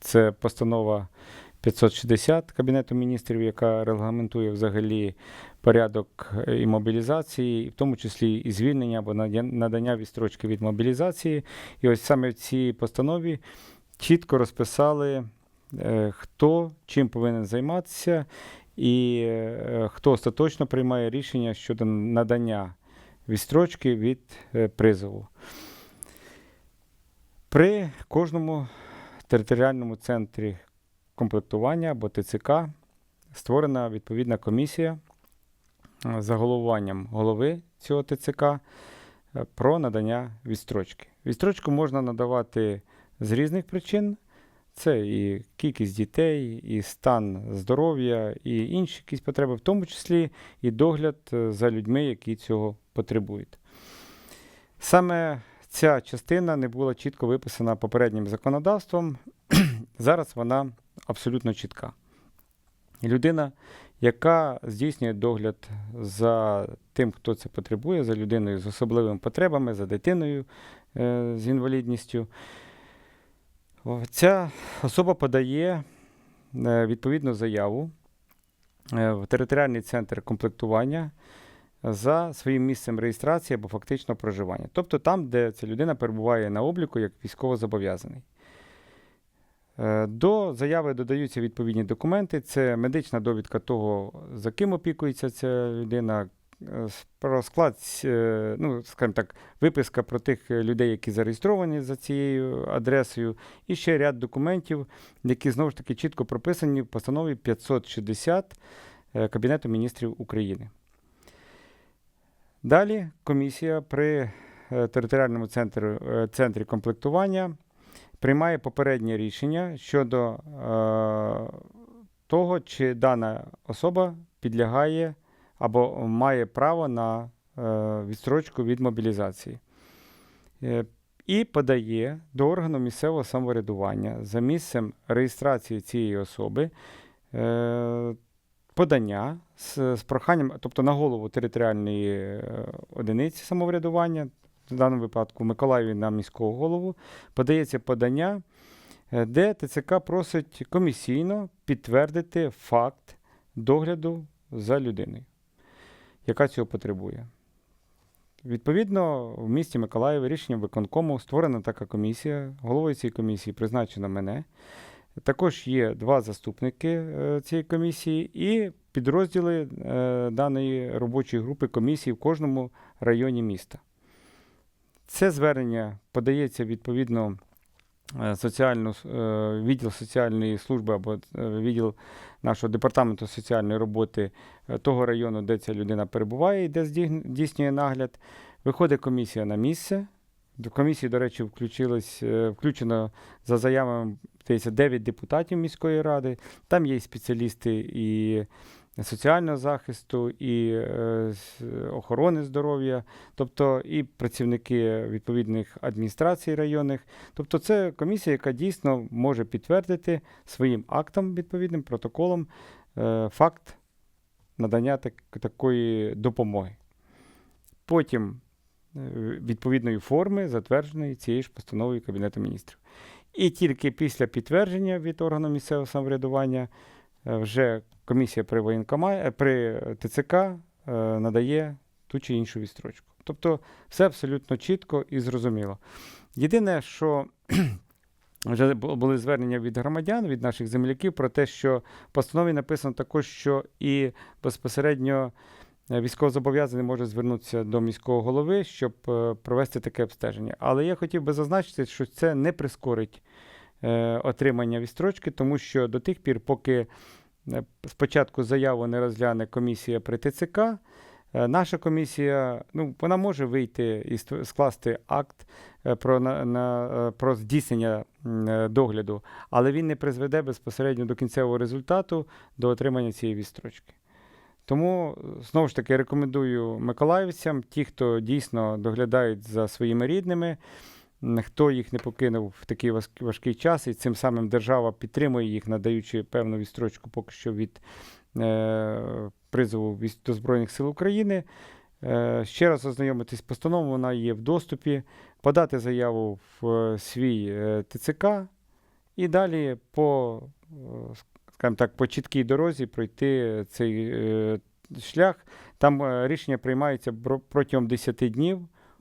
Це постанова 560 Кабінету міністрів, яка регламентує взагалі порядок е, і мобілізації, в тому числі і звільнення або надання відстрочки від мобілізації. І ось саме в цій постанові чітко розписали, е, хто чим повинен займатися, і е, хто остаточно приймає рішення щодо надання відстрочки від призову. При кожному територіальному центрі комплектування або ТЦК створена відповідна комісія е, за головуванням голови цього ТЦК е, про надання відстрочки. Відстрочку можна надавати з різних причин. Це і кількість дітей, і стан здоров'я, і інші якісь потреби, в тому числі і догляд е, за людьми, які цього потребують. Саме ця частина не була чітко виписана попереднім законодавством. Зараз вона абсолютно чітка. Людина, яка здійснює догляд за тим, хто це потребує, за людиною з особливими потребами, за дитиною е, з інвалідністю, ця особа подає е, відповідну заяву е, в територіальний центр комплектування за своїм місцем реєстрації або фактичного проживання. Тобто там, де ця людина перебуває на обліку як військовозобов'язаний. Е, До заяви додаються відповідні документи. Це медична довідка того, за ким опікується ця людина, е, про склад, е, ну, скажімо так, виписка про тих людей, які зареєстровані за цією адресою, і ще ряд документів, які знову ж таки чітко прописані в постанові 560 е, Кабінету міністрів України. Далі комісія при е, територіальному центрі, е, центрі комплектування приймає попереднє рішення щодо е, того, чи дана особа підлягає або має право на е, відстрочку від мобілізації. Е, і подає до органу місцевого самоврядування за місцем реєстрації цієї особи е, подання з, з проханням, тобто на голову територіальної е, одиниці самоврядування, в даному випадку Миколаєві на міського голову, подається подання, е, де ТЦК просить комісійно підтвердити факт догляду за людиною, яка цього потребує. Відповідно, в місті Миколаєві рішенням виконкому створена така комісія. Головою цієї комісії призначено мене. Також є два заступники е, цієї комісії і підрозділи е, даної робочої групи комісії в кожному районі міста. Це звернення подається відповідно е, соціальну, відділ соціальної служби або відділ нашого департаменту соціальної роботи того району, де ця людина перебуває і де здійснює нагляд. Виходить комісія на місце. До комісії, до речі, включилось, включено за заявами здається, 9 депутатів міської ради. Там є і спеціалісти і соціального захисту, і е, охорони здоров'я, тобто і працівники відповідних адміністрацій районних. Тобто, це комісія, яка дійсно може підтвердити своїм актом, відповідним протоколом, е, факт надання так, такої допомоги. Потім е, відповідної форми, затвердженої цією ж постановою Кабінету міністрів. І тільки після підтвердження від органу місцевого самоврядування е, вже комісія при воєнкома... е, при ТЦК е, надає ту чи іншу відстрочку. Тобто все абсолютно чітко і зрозуміло. Єдине, що вже були звернення від громадян, від наших земляків про те, що в постанові написано також, що і безпосередньо військовозобов'язаний може звернутися до міського голови, щоб е, провести таке обстеження. Але я хотів би зазначити, що це не прискорить е, отримання відстрочки, тому що до тих пір, поки е, спочатку заяву не розгляне комісія при ТЦК, е, наша комісія ну, вона може вийти і скласти акт е, про, на, на, е, про здійснення е, догляду, але він не призведе безпосередньо до кінцевого результату до отримання цієї відстрочки. Тому, е, знову ж таки, рекомендую миколаївцям, ті, хто дійсно доглядають за своїми рідними, хто їх не покинув в такий важкий час, і цим самим держава підтримує їх, надаючи певну відстрочку поки що від е, призову до Збройних сил України. Е, ще раз ознайомитись з постановою, вона є в доступі, подати заяву в е, свій е, ТЦК і далі по, е, скажімо так, по чіткій дорозі пройти цей е, шлях. Там е, рішення приймається протягом 10 днів.